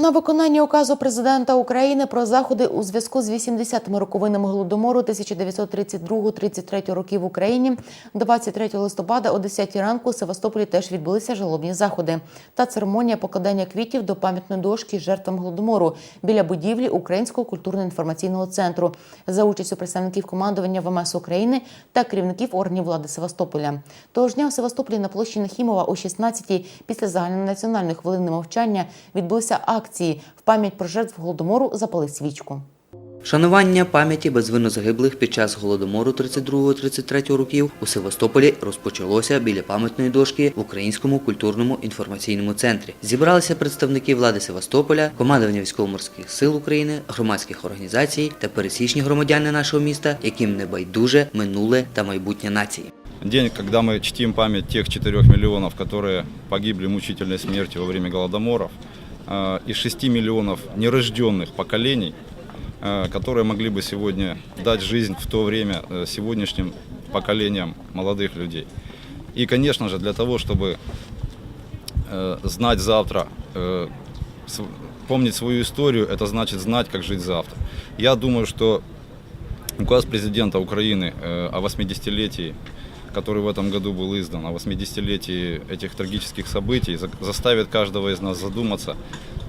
На виконання указу президента України про заходи у зв'язку з 80-ми роковинами голодомору 1932-33 років в Україні 23 листопада о 10 ранку у Севастополі теж відбулися жалобні заходи та церемонія покладання квітів до пам'ятної дошки жертвам голодомору біля будівлі Українського культурно-інформаційного центру за участю представників командування ВМС України та керівників органів влади Севастополя. Того ж дня у Севастополі на площі Нахімова о 16-й після загальнонаціональної хвилини мовчання відбулися акції в пам'ять про жертв голодомору запали свічку. Шанування пам'яті безвинно загиблих під час голодомору 32-33 років у Севастополі розпочалося біля пам'ятної дошки в Українському культурному інформаційному центрі. Зібралися представники влади Севастополя, командування військово-морських сил України, громадських організацій та пересічні громадяни нашого міста, яким не байдуже минуле та майбутнє нації. День, когда мы чтим память тех 4 миллионов, которые погибли мучительной смертью во время голодоморов, э, и 6 миллионов нерожденных поколений, э, которые могли бы сегодня дать жизнь в то время э, сегодняшним поколениям молодых людей. И, конечно же, для того, чтобы э, знать завтра, э, помнить свою историю, это значит знать, как жить завтра. Я думаю, что указ президента Украины о 80-летии, который в этом году был издан, о 80-летии этих трагических событий, за- заставит каждого из нас задуматься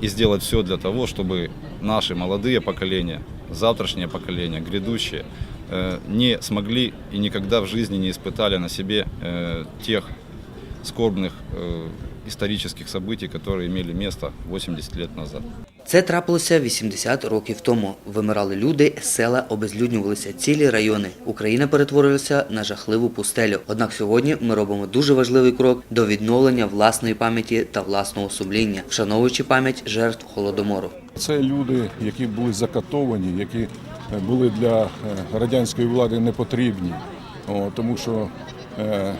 и сделать все для того, чтобы наши молодые поколения, завтрашнее поколение, грядущее, э, не смогли и никогда в жизни не испытали на себе э, тех скорбных э, исторических событий, которые имели место 80 лет назад. Це трапилося 80 років тому. Вимирали люди, села обезлюднювалися, цілі райони. Україна перетворилася на жахливу пустелю. Однак сьогодні ми робимо дуже важливий крок до відновлення власної пам'яті та власного сумління, вшановуючи пам'ять жертв голодомору. Це люди, які були закатовані, які е, були для е, радянської влади не потрібні, О, тому що е,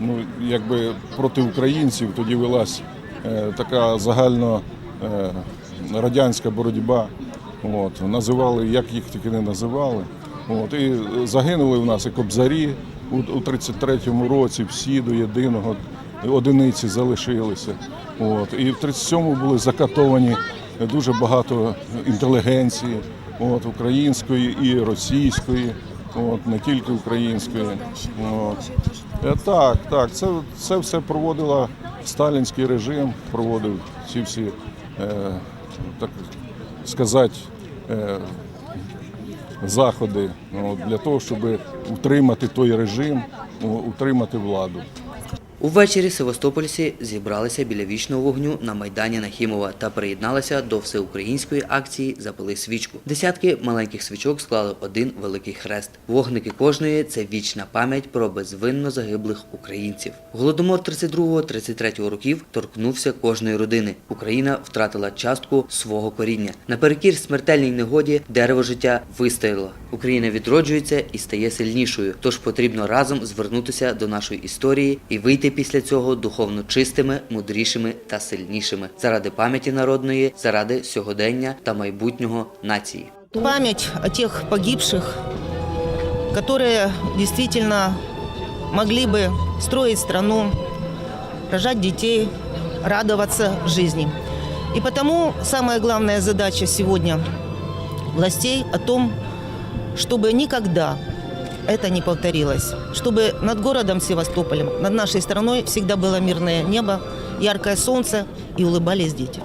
ну, якби проти українців тоді велась е, така загально е, радянська боротьба. От, називали, як їх тільки не називали. От, і загинули в нас і кобзарі у, у 33-му році, всі до єдиного одиниці залишилися. От, і в 37-му були закатовані дуже багато інтелігенції, от, української і російської, от, не тільки української. От. Е, Так, так, це, це все проводила сталінський режим, проводив ці всі, е, так сказати, е, заходи от, для того, щоб утримати той режим, утримати владу. Увечері севастопольці зібралися біля вічного вогню на майдані Нахімова та приєдналися до всеукраїнської акції Запали свічку. Десятки маленьких свічок склали один великий хрест. Вогники кожної це вічна пам'ять про безвинно загиблих українців. Голодомор 32-33 років торкнувся кожної родини. Україна втратила частку свого коріння. Наперекір смертельній негоді дерево життя вистояло. Україна відроджується і стає сильнішою. Тож потрібно разом звернутися до нашої історії і вийти після цього духовно чистими, мудрішими та сильнішими заради пам'яті народної, заради сьогодення та майбутнього нації. Память о тех погибших, которые действительно могли бы строить страну, рожать детей, радоваться жизни. И потому самая главная задача сегодня властей о том, чтобы никогда это не повторилось, чтобы над городом Севастополем, над нашей страной всегда было мирное небо, яркое солнце и улыбались дети.